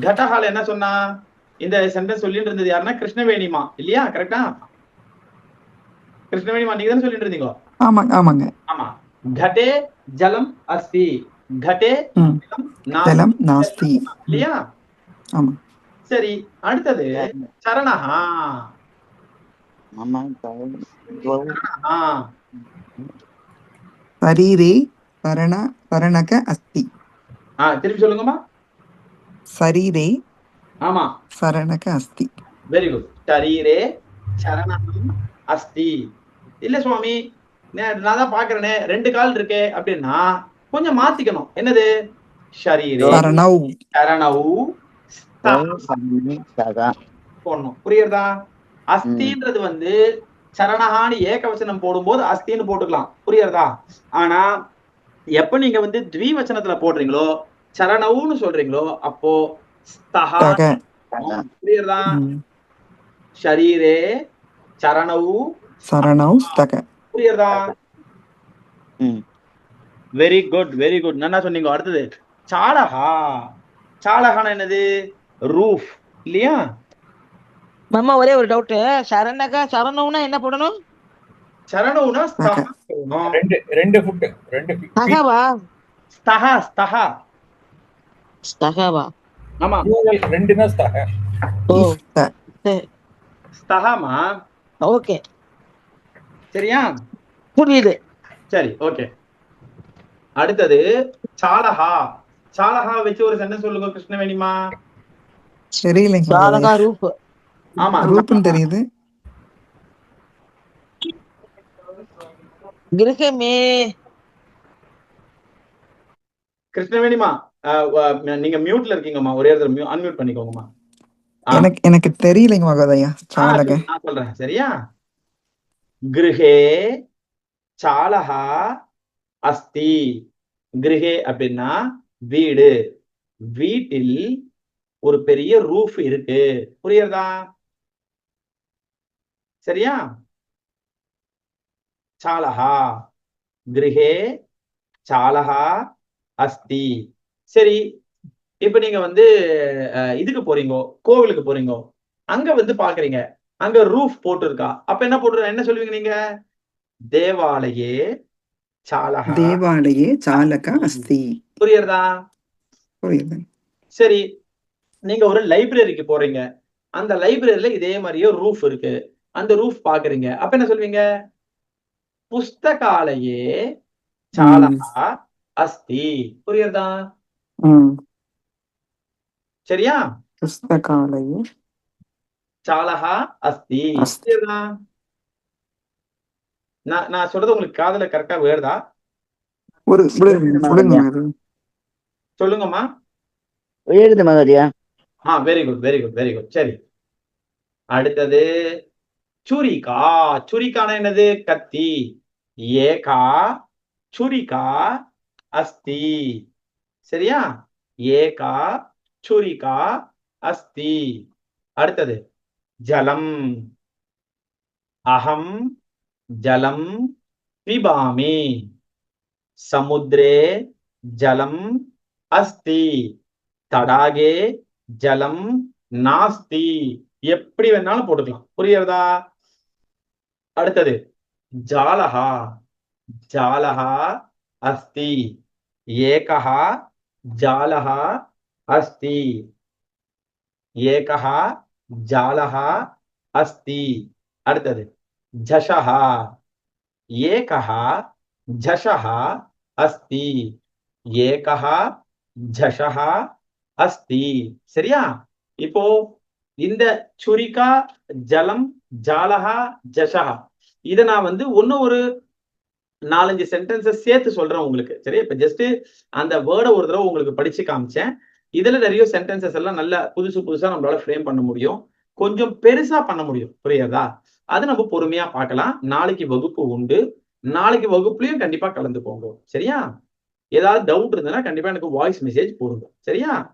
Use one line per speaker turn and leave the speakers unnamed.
கடஹால் என்ன சொன்னா? இந்த சென்டென்ஸ் சொல்லிட்டு இருந்தது யாருன்னா கிருஷ்ணவேணிமா. இல்லையா? கரெக்டா கிருஷ்ணவேணிமா நீங்க தானே சொல்லிட்டு இருந்தீங்களோ?
ஆமாங்க ஆமாங்க.
ஆமா. கடே ஜலம் அஸ்தி. கடே ஜலம் நாஸ்தி. இல்லையா?
ஆமா.
சரி அடுத்தது. சரணஹா.
சரீரே சரண சரணக அஸ்தி.
ஆ திருப்பி சொல்லுங்கம்மா.
சரீரே
ஆமா.
சரணக அஸ்தி.
வெரி குட் சரீரே சரணம் அஸ்தி. இல்ல சுவாமி நான் தான் பாக்குறேனே ரெண்டு கால் இருக்கு அப்படின்னா கொஞ்சம் மாத்திக்கணும். என்னது? ஷரீரே
சரணௌ
சரணௌ
போடணும். புரியுறதா? அஸ்தின்றது வந்து சரணஹானி ஏகவசனம் போடும்போது அஸ்தின்னு போட்டுக்கலாம். புரியுறதா? ஆனா எப்ப நீங்க வந்து த்விவச்சனத்துல போடுறீங்களோ சரணவுன்னு சொல்றீங்களோ அப்போ. ஷரீரே சரணவு
சரணௌ ஸ்தக.
புரியுறதா
ம்.
வெரி குட் வெரி குட் நல்லா சொன்னீங்க அடுத்தது. சாலஹா சாலஹானா என்னது? ரூஃப். இல்லையா?
மாமா ஒரே ஒரு டவுட் சரணகா சரணம்னா என்ன போடணும்?
சரணவுனா.
ரெண்டு ரெண்டு ஃபுட் ரெண்டு feet.
தகாவா?
ஸ்தஹா ஸ்தஹா
தகாவா
ஆமா.
Plural ரெண்டுன்னா ஸ்தக.
ஓ.
இஸ்த
ஸ்தஹாமா
ஓகே.
சரியா?
புரியுது.
சரி ஓகே. அடுத்தது சாலஹா சாலஹா வச்சு ஒரு சென்டென்ஸ் சொல்லுங்க கிருஷ்ணவேணிமா
சாலகா ரூப்.
ஆமா.
ரூப்னு தெரியுது.
கிரகமே.
கிருஷ்ணவேணிமா நீங்க மியூட்ல இருக்கீங்கம்மா ஒரே இடத்துல அன்மியூட் பண்ணிக்கோங்கம்மா.
எனக்கு எனக்கு தெரியலைங்க மகோதயா
நான் சொல்றேன் சரியா? கிருஹே சாலஹா அஸ்தி. கிருஹே அப்படின்னா வீடு. வீட்டில் ஒரு பெரிய ரூஃப் இருக்கு. புரியுறதா சரியா? சாலஹா. கிருஹே சாலஹா அஸ்தி. சரி இப்ப நீங்க வந்து இதுக்கு போறீங்க கோவிலுக்கு போறீங்க அங்க வந்து பாக்குறீங்க அங்க ரூஃப் போட்டிருக்கா. அப்ப என்ன போட்டு என்ன சொல்லுவீங்க நீங்க? தேவாலயே சாலகா.
தேவாலயே சாலக அஸ்தி.
புரியுறதா?
புரியுது.
சரி நீங்க ஒரு லைப்ரரிக்கு போறீங்க. அந்த லைப்ரரியில இதே மாதிரியே ரூஃப் இருக்கு. அந்த ரூஃப் பாக்குறீங்க அப்ப என்ன சொல்வீங்க? புஸ்தகாலயே சாலகா அஸ்தி. புரியுறதா சரியா?
புஸ்தகாலயே
சாலகா அஸ்தி. புரியுறதா நான் நான் சொல்றது உங்களுக்கு காதுல கரெக்டா வேறுதா?
ஒரு
சொல்லுங்கம்மா.
எழுது மகதியா
ஆ very good very good very good சரி. அடுத்தது சுரிகா. சுரிக்கான என்னது? கத்தி. ஏகா. சுரிகா. அஸ்தி. சரியா? ஏகா சுரிகா அஸ்தி. அடுத்தது ஜலம். அகம் ஜலம் பிபாமி. சமுத்திரே ஜலம் அஸ்தி. தடாகே ஜலம் நாஸ்தி. எப்படி வேணாலும் போட்டுக்கலாம். புரியுறதா அடுத்தது ஜாலஹா. ஜாலஹா அஸ்தி. ஏகஹா ஜாலஹா அஸ்தி. ஏகஹா ஜாலஹா அஸ்தி. அடுத்தது ஜஷஹா. ஏகஹா ஜஷஹா அஸ்தி. ஏகஹா ஜஷஹா அஸ்தி. சரியா? இப்போ இந்த சுரிகா ஜலம் ஜாலஹா ஜஷஹா இதை நான் வந்து ஒன்னும் ஒரு நாலஞ்சு சென்டென்சஸ் சேர்த்து சொல்றேன் உங்களுக்கு. சரி இப்ப ஜஸ்ட் அந்த வேர்டை ஒரு தடவை உங்களுக்கு படிச்சு காமிச்சேன். இதுல நிறைய சென்டென்சஸ் எல்லாம் நல்ல புதுசு புதுசா நம்மளால ஃப்ரேம் பண்ண முடியும். கொஞ்சம் பெருசா பண்ண முடியும். புரியுதா? அது நம்ம பொறுமையா பார்க்கலாம். நாளைக்கு வகுப்பு உண்டு. நாளைக்கு வகுப்புலயும் கண்டிப்பா கலந்துக்கோங்க. சரியா? ஏதாவது டவுட் இருந்ததுன்னா கண்டிப்பா எனக்கு வாய்ஸ் மெசேஜ் போடுங்க. சரியா?